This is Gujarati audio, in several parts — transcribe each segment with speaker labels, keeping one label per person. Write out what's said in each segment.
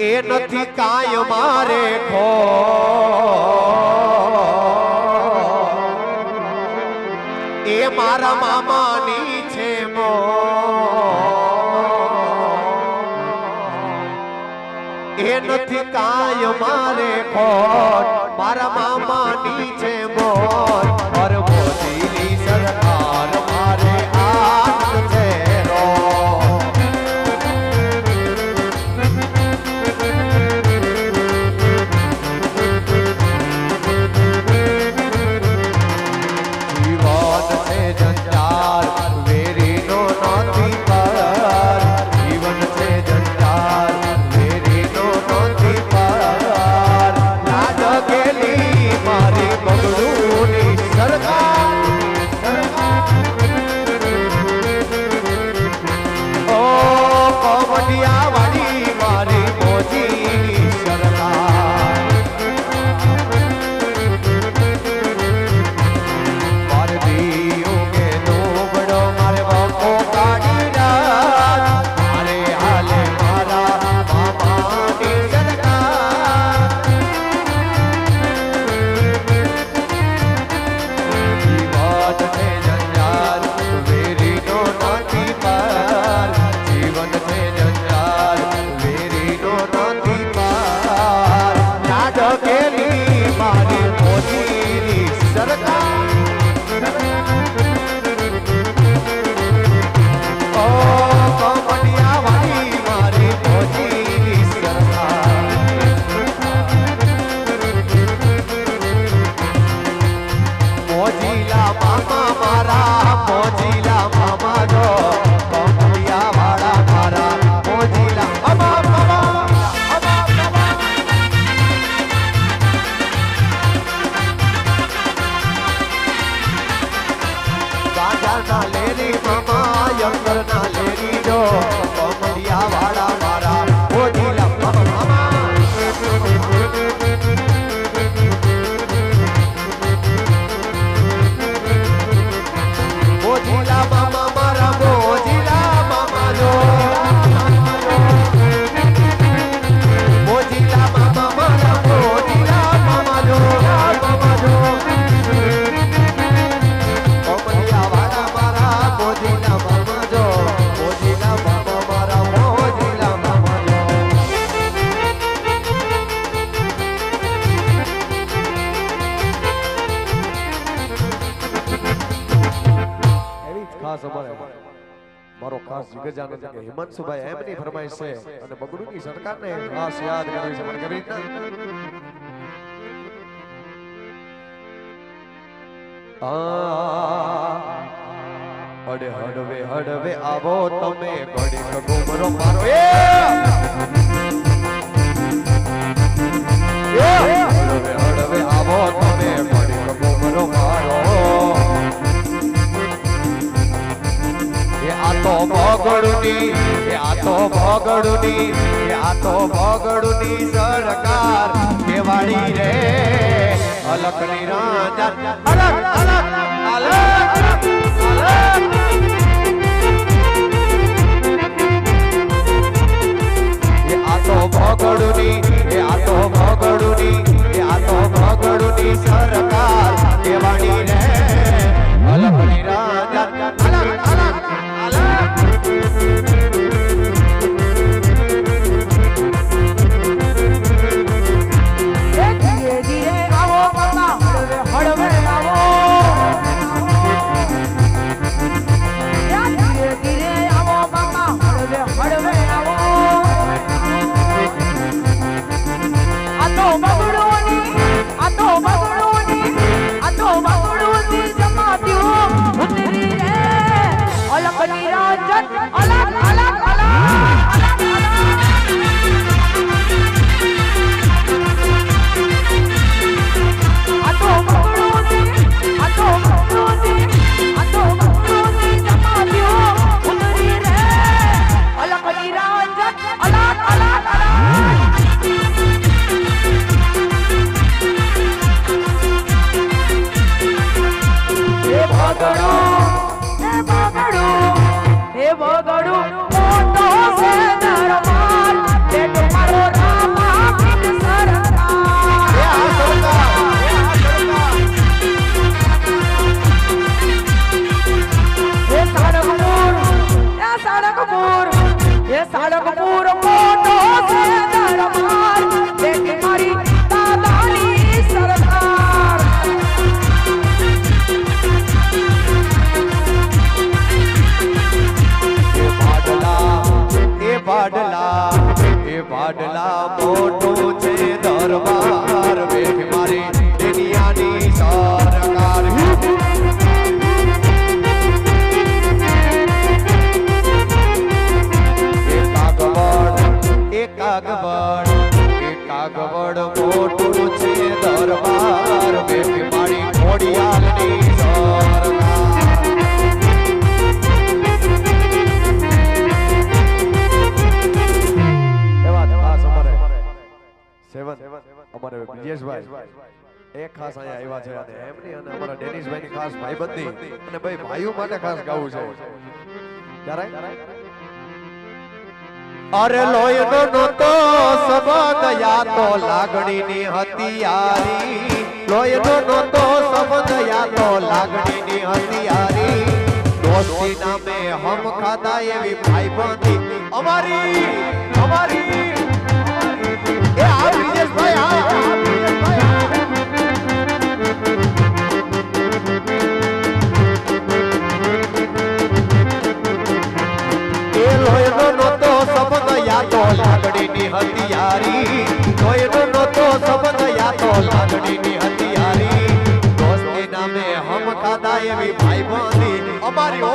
Speaker 1: એ નથી કાય મારે ખો. એ મારા મામાની છે મો. એ નથી કાય મારે ખોટ મારા મામાની છે મનસુભાઈ એમની ફરમાઈશ છે. અને બગડુની સરકારને ખાસ યાદ કરવી છે. પણ કેવી રીતના અડે હડવે હડવે આવો તમે ઘડીક ગુમરો મારો. એ! તો ભોગડુની, આ તો ભોગડુની, આ તો ભોગડુની સરકાર કેવાળી રે. અલક નિરાંજન અલક અલક અલક અલક સેવન અમારે બ્રિજેશભાઈ એ ખાસ અહીંયા આવ્યા છે અને એમની અને અમારા ડેનિશભાઈની ખાસ ભાઈબંધી અને ભાઈ ભાઈઓ માટે ખાસ ગાવું છે. ક્યારે અરે લોહીનો નહોતો સંબંધ યા તો લાગણીની હતિયારી લોહીનો નહોતો સંબંધ યા તો લાગણીની હતિયારી દોસ્તી નામે હમ ખાધા એવી ભાઈબંધી. અમારી અમારી. આ. એ લોહીનો નહોતો સંબંધ યા તો લાગણીની હતિયારી લોહીનો નહોતો સંબંધ યા તો લાગણીની હતિયારી દોસ્તી નામે હમ ખાધા એવી ભાઈબંધી અમારી ઓ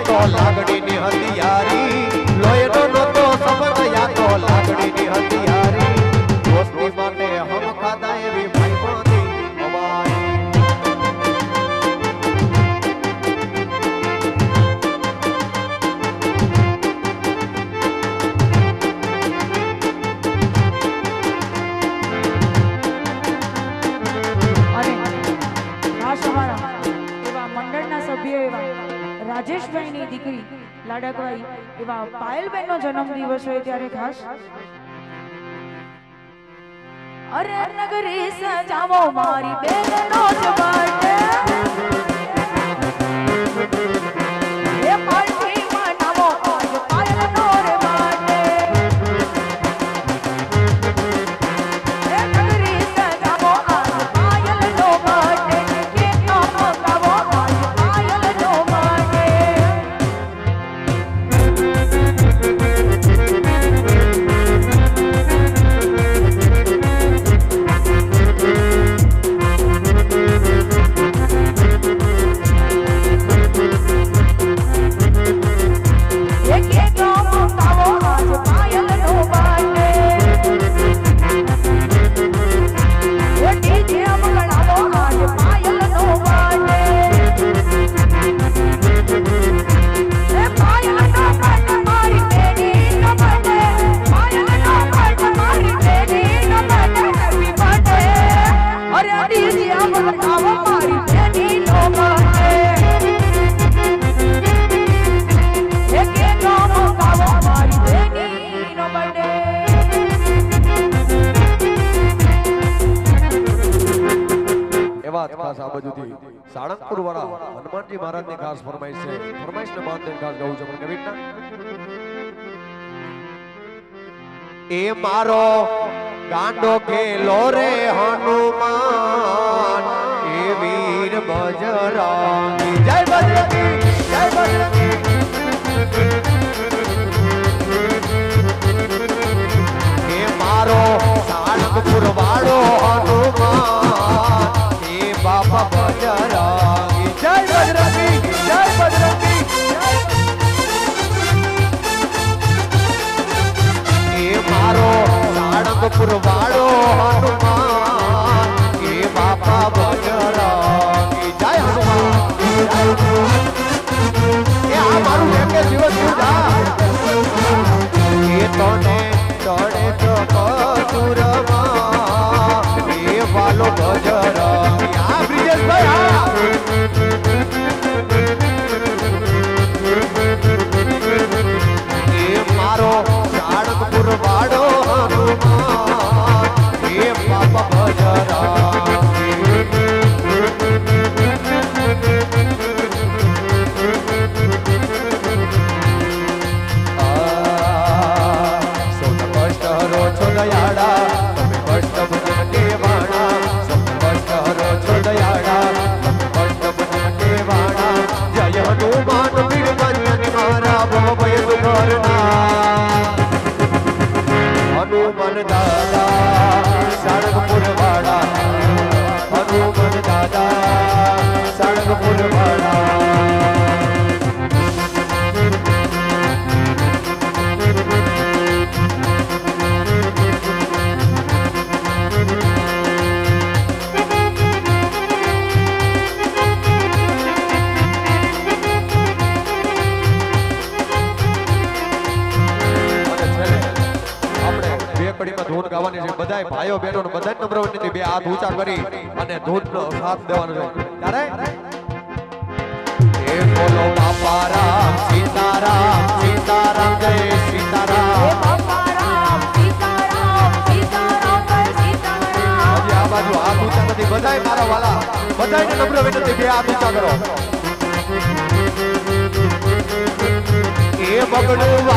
Speaker 1: તો લાગણીની હતિયારી લોહીનો
Speaker 2: લાડકભાઈ એવા જન્મ દિવસ હોય ત્યારે ખાસ. અરે નગરી સજાવો મારી બેનનો જ બર્થડે
Speaker 1: છે ફરમાઈશ ખાસ ગાવું છે, પણ નવીનના એ મારો ગાંડો ખેલો રે હનુમાન, એ વીર બજરાની હાથ ઊંચા કરી અને ધૂનનો સાથ દેવાનો છે. ત્યારે એ બોલો બાપા રામ સીતારામ સીતારામ. જય સીતારામ. આ બાજુ હાથ ઊંચા નથી. બધાય મારા વાલા બધાય નમ્ર વિનંતી બે હાથ ઊંચા કરો. એ બગડવા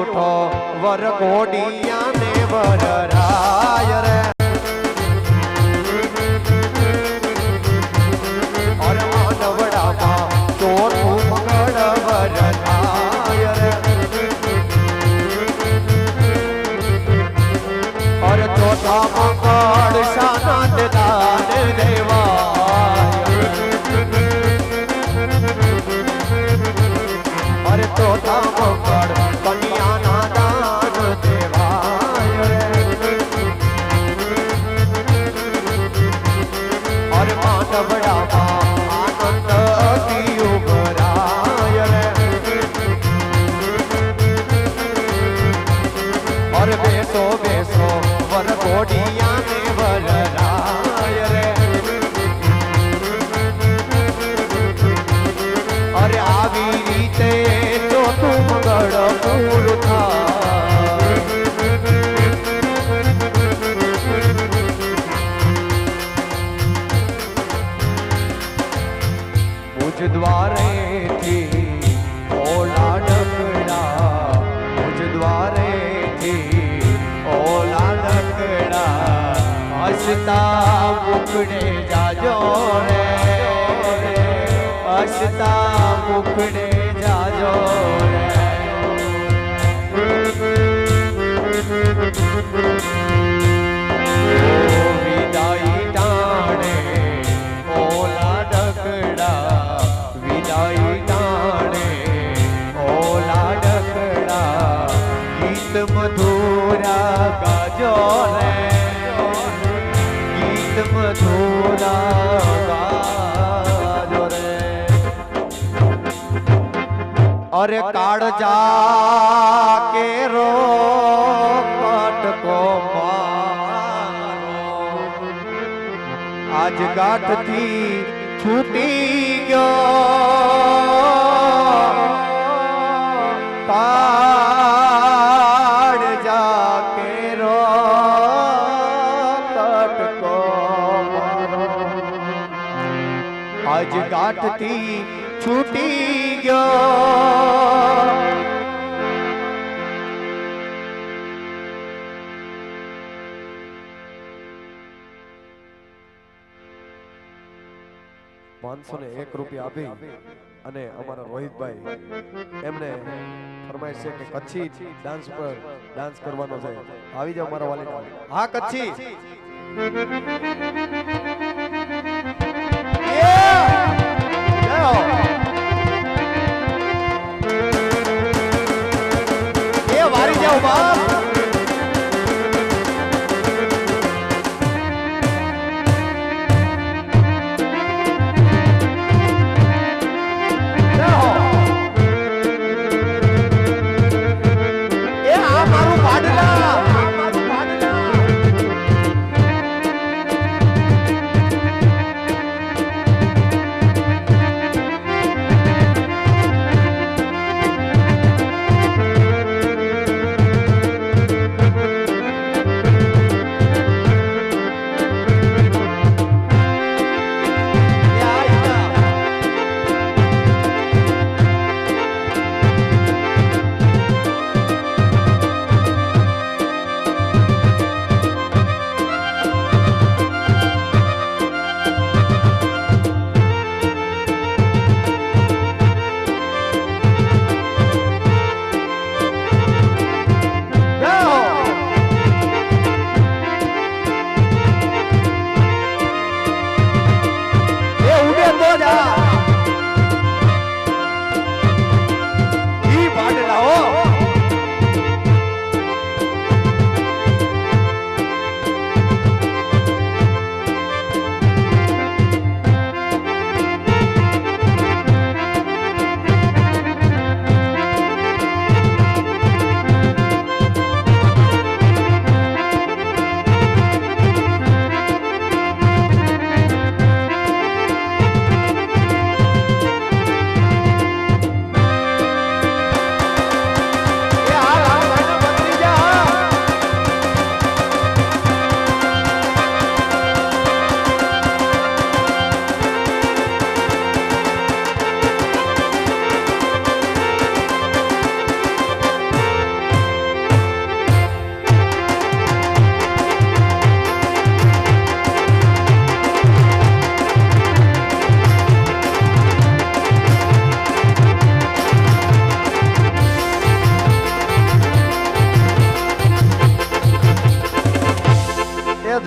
Speaker 1: ઉઠો વર ઘોડિયાને વર રાય રે. પર બેસો બેસો વર ઘોડિયા ને open. ગાંઠથી છૂટી ગયો. તાડ જા કેરો તટકો આજ ગાંઠથી છૂટી ગયો. પાંચસો ને એક રૂપિયા આપી અને અમારા રોહિતભાઈ એમને ફરમાઈશ છે કે કચ્છી ડાન્સ પર ડાન્સ કરવાનો છે. આવી જાવ મારા વાલી હા, કચ્છી. Bob.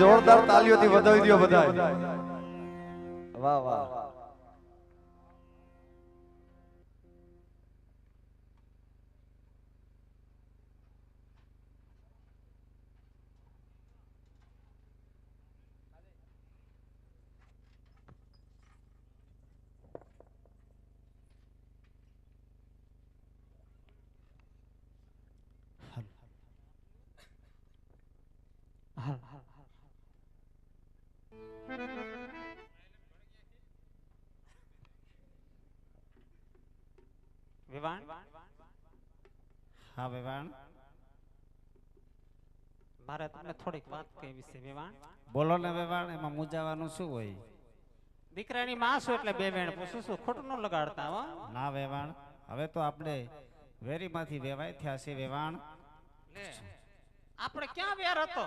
Speaker 1: જોરદાર તાલીઓથી વધાવી દો બધા વાહ વાહ.
Speaker 3: હા વેવાણ.
Speaker 4: મારે તમને થોડીક વાત કહેવી છે વિવાન
Speaker 3: બોલો ને વેવાણ એમાં મૂંઝાવાનું શું હોય?
Speaker 4: દીકરાની માં છું એટલે બે વેણ પૂછું છું ખોટું ન લગાડતા હો.
Speaker 3: ના વેવાણ. હવે તો આપણે વેરીમાંથી વેવાય થયા છે વેવાણ.
Speaker 4: આપણે ક્યાં વેર હતો?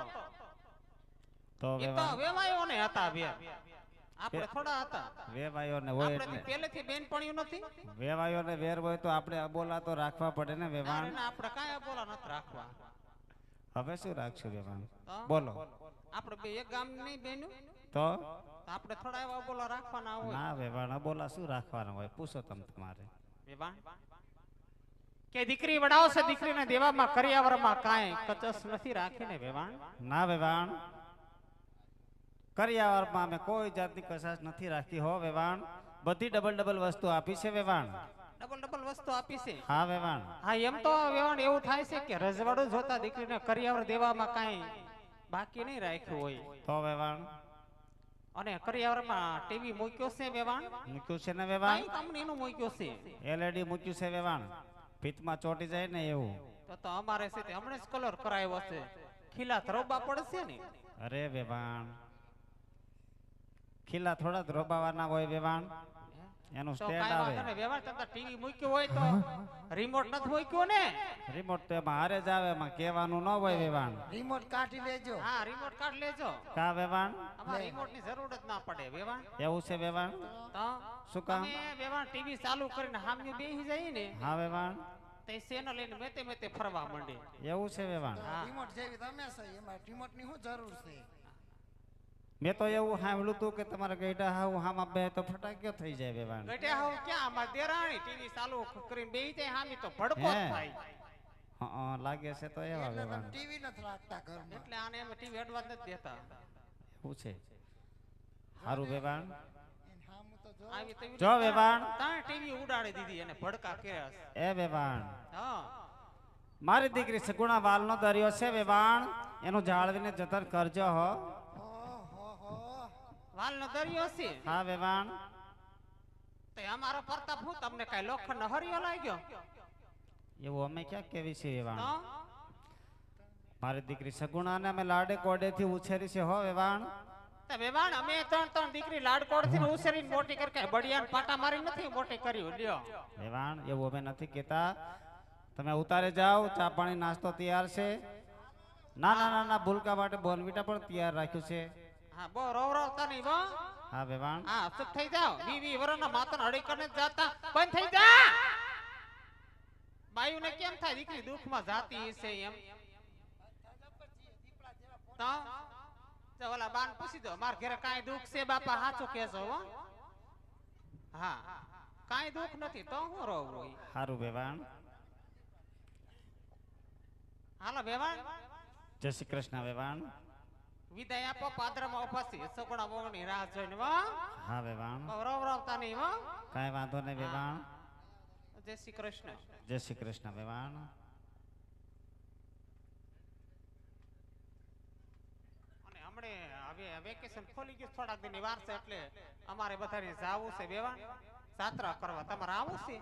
Speaker 3: તો
Speaker 4: વેવાયો ને હતા બે. આપણે થોડા હતા.
Speaker 3: વેવાયોને હોય
Speaker 4: આપણે પહેલેથી બેન પડ્યું નથી.
Speaker 3: વેવાયોને વેર હોય તો આપણે અબોલા તો રાખવા પડે ને વેવાણ?
Speaker 4: આપણે કાંઈ અબોલા નથી રાખવા.
Speaker 3: હવે શું રાખશું વેવાણ? બોલો.
Speaker 4: આપણે બે એક ગામ નહીં બેનું
Speaker 3: તો
Speaker 4: આપણે થોડા એવા અબોલા રાખવાના હોય.
Speaker 3: ના વેવાણ અબોલા શું રાખવાના હોય? પૂછો તમે તમારે.
Speaker 4: વેવાણ? કે દીકરી વડાવશે દીકરીને દેવામાં કરિયાવરમાં કાંઈ કચસ નથી રાખીને વેવાણ?
Speaker 3: ના વેવાણ. કરિયાવરમાં અમે કોઈ જાતની કસાશ નથી રાખી હો વેવાણ. બધી ડબલ ડબલ વસ્તુ આપી છે વેવાણ.
Speaker 4: ડબલ ડબલ વસ્તુ આપી છે.
Speaker 3: હા વેવાણ.
Speaker 4: હા એમ તો વેવાણ એવું થાય છે કે રજવાડું જોતા દીકરીને કરિયાવર દેવામાં કાંઈ બાકી નહીં રાખ્યું હોય.
Speaker 3: તો વેવાણ.
Speaker 4: અને કરિયાવરમાં ટીવી મૂક્યો છે વેવાણ?
Speaker 3: મૂક્યું છે ને વેવાણ?
Speaker 4: તમને એનું મૂક્યું છે?
Speaker 3: એલઈડી મૂક્યું છે વેવાણ. ભીતમાં ચોટી જાય ને એવું.
Speaker 4: તો તો અમારે છે તે હમણાં જ કલર કરાયો છે. ખીલા ધરોબા પડશે ને?
Speaker 3: અરે વેવાણ. ખીલા થોડા જ રોબાવાના હોય વેવાણ. એનું સ્ટેન્ડ આવે.
Speaker 4: વ્યવહાર તમે ટીવી મૂક્યું હોય તો રિમોટ નથી મૂક્યું ને?
Speaker 3: રિમોટ તો એમાં હારે જ આવે એમાં કહેવાનું ન હોય વેવાણ.
Speaker 5: રિમોટ કાઢી લેજો.
Speaker 4: હા રિમોટ કાર્ડ લેજો.
Speaker 3: કા વેવાણ?
Speaker 4: અમારે રિમોટની જરૂર જ ના પડે વેવાણ.
Speaker 3: એવું છે વેવાણ?
Speaker 4: તો
Speaker 3: શું કામ?
Speaker 4: વેવાણ ટીવી ચાલુ કરીને સામે બેહી જાય ને
Speaker 3: હા વેવાણ.
Speaker 4: તે ચેનલ લઈને મેતે મેતે ફરવા માંડે.
Speaker 3: એવું છે વેવાણ.
Speaker 4: હા.
Speaker 5: રિમોટ જેવી તમે છે એમાં રિમોટની શું જરૂર છે?
Speaker 3: મેં તો એવું સાંભળ્યું હતું કે તમારા ગઈડા હાવ હામાં બે તો ફટાક્યો થઈ જાય બેવાણ
Speaker 4: ગઈડા હાવ ક્યાં? અમાર દેરાણી ટીવી ચાલુ કરીને બેસી જાય હામી તો ભડકો થાય.
Speaker 3: હા લાગે છે તો એવા બેવાણ
Speaker 5: ટીવી નથી રાખતા ઘરમાં.
Speaker 4: એટલે આને એમ ટીવી અડવા જ નથી દેતા.
Speaker 3: એવું છે. સારું
Speaker 5: જો
Speaker 4: બેવાણ તો
Speaker 3: જો. વેવાણ
Speaker 4: ત્રણ ટીવી ઉડાડી દીધી અને ભડકા કે
Speaker 3: એ વેવાણ
Speaker 4: હા.
Speaker 3: મારી દીકરી સગુણા વાલનો દરિયો છે વેવાણ એનું જાળવીને જતન કરજો હો.
Speaker 4: વાલનો દરિયો છે.
Speaker 3: હા વેવાણ.
Speaker 4: તે અમારો પ્રતાપ હું તમને કઈ લોખંડ હરિયો લાગ્યો?
Speaker 3: એવું અમે ક્યાં કેવી છે વેવાણ? મારી દીકરી સગુણાને અમે લાડે કોડેથી ઉછેરી છે હો વેવાણ.
Speaker 4: તે વેવાણ અમે ત્રણ ત્રણ દીકરી લાડકોડથી ઉછેરીને મોટી કરી બડિયાને પાટા મારી નથી મોટી કર્યું લ્યો.
Speaker 3: વેવાણ એવું અમે નથી કહેતા. તમે ઉતારે જાઓ ચા પાણી નાસ્તો તૈયાર છે. ના ના ના ના ભૂલકા માટે બોનવીટા પણ તૈયાર રાખ્યું છે.
Speaker 4: હા બહુ રો રોવતા નહીં બો
Speaker 3: હા ભેવાણ
Speaker 4: હા ચૂપ થઈ જાઓ. વી વી વરના માતન હળી કરીને જાતા. બંધ થઈ જા! બાયુને કેમ થાય? દીકરી દુઃખમાં જાતી છે એમ. તો? જો ઓલા બાન પૂછી દો માર ઘરે કાંઈ દુઃખ છે બાપા? સાચું કહેજો હો. હા. કાંઈ દુઃખ નથી તો હું રોવ?
Speaker 3: સારું ભેવાણ
Speaker 4: હાલો ભેવાણ
Speaker 3: જય શ્રી કૃષ્ણ વેવાણ
Speaker 4: વિદાય આપો પાદરમાં ઉપસ્થિત. સગુણા મોગની રાહ જોઈને વા
Speaker 3: હા વેવાણ.
Speaker 4: રવ રવતા નહીં વા
Speaker 3: કાંઈ વાંધો નહીં વેવાણ.
Speaker 4: જય શ્રી કૃષ્ણ.
Speaker 3: જય શ્રી કૃષ્ણ વેવાણ.
Speaker 4: અને હમણે હવે વેકેશન ખોલી ગયું થોડાક દિન વાર છે એટલે અમારે બધાને જાવું છે બેવાણ સાત્રા કરવા. તમારે આવું છે?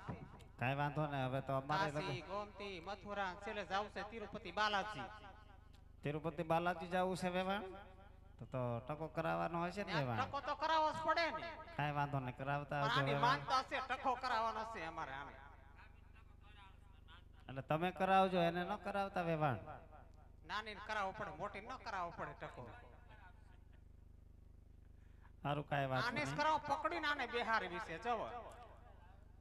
Speaker 3: કાંઈ વાંધો નહીં હવે તો અમારે
Speaker 4: ગોમતી મથુરા છેલ્લે જાવું છે તિરુપતિ બાલાજી.
Speaker 3: તિરુપતિ બાલાજી જવું છે વેવાણ તો તો ટકો કરાવવાનો હશે ને વેવાણ
Speaker 4: ટકો તો કરાવવો જ પડે ને.
Speaker 3: કાંઈ વાંધો નહીં કરાવતા આવજો
Speaker 4: માનતા છે ટકો કરાવવાનો છે અમારે આને
Speaker 3: એટલે તમે કરાવજો એને ન કરાવતા વેવાણ
Speaker 4: નાની કરાવવો પડે મોટી ન કરાવવો પડે ટકો.
Speaker 3: સારું કાંઈ વાત
Speaker 4: આને કરાવો પકડીને આને બેહારી વિશે જવો.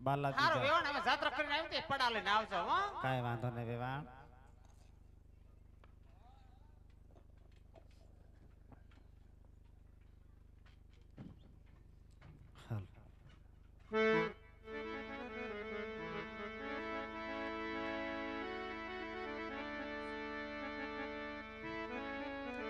Speaker 3: બાલાજી
Speaker 4: સારું વેવાણ હવે જાત્રા કરીને આવી તે પડા લઈને આવજો હો.
Speaker 3: કાંઈ વાંધો નહીં વેવાણ હાલ